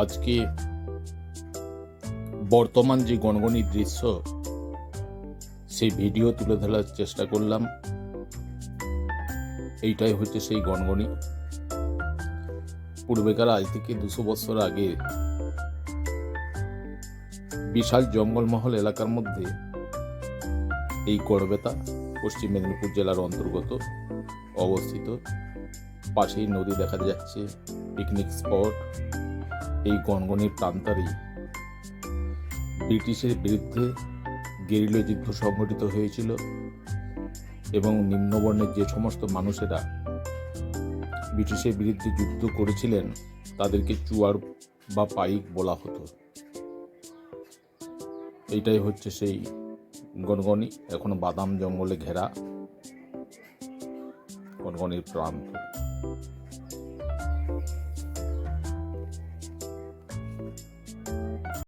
আজকে বর্তমান যে গণগণির দৃশ্য, সেই ভিডিও তুলে ধরার চেষ্টা করলাম। এইটাই হচ্ছে সেই গণগণি পূর্বেকার আজ থেকে দুশো বছর আগে বিশাল জঙ্গলমহল এলাকার মধ্যে এই গড়বেতা পশ্চিম মেদিনীপুর জেলার অন্তর্গত অবস্থিত। পাশেই নদী দেখা যাচ্ছে পিকনিক স্পট এই গনগনির প্রান্তরেই। ব্রিটিশের বিরুদ্ধে গেরিলা যুদ্ধ সংঘটিত হয়েছিল এবং নিম্নবর্ণের যে সমস্ত মানুষেরা ব্রিটিশের বিরুদ্ধে যুদ্ধ করেছিলেন, তাদেরকে চুয়ার বা পাইক বলা হতো। এইটাই হচ্ছে সেই গনগনি এখনও বাদাম জঙ্গলে ঘেরা গনগনির প্রান্ত।